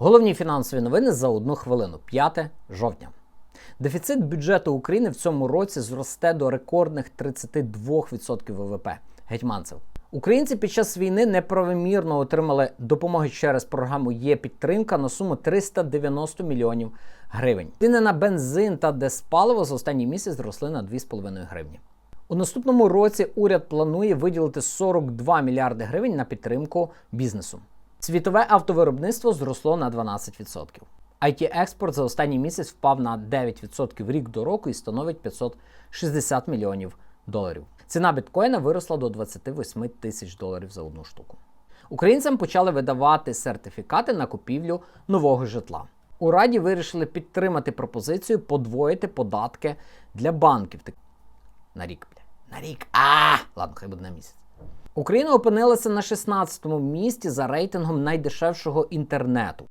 Головні фінансові новини за одну хвилину 5 жовтня. Дефіцит бюджету України в цьому році зросте до рекордних 32% ВВП. Гетьманцев. Українці під час війни неправомірно отримали допомоги через програму Є підтримка на суму 390 мільйонів гривень. Ціни на бензин та диспаливо за останній місяць зросли на 2,5 гривні. У наступному році уряд планує виділити 42 мільярди гривень на підтримку бізнесу. Світове автовиробництво зросло на 12%. IT-експорт за останній місяць впав на 9% рік до року і становить 560 мільйонів доларів. Ціна біткоїна виросла до 28 тисяч доларів за одну штуку. Українцям почали видавати сертифікати на купівлю нового житла. У Раді вирішили підтримати пропозицію подвоїти податки для банків. На рік, бля. На рік. А, ладно, хай буде на місяць. Україна опинилася на 16-му місці за рейтингом найдешевшого інтернету.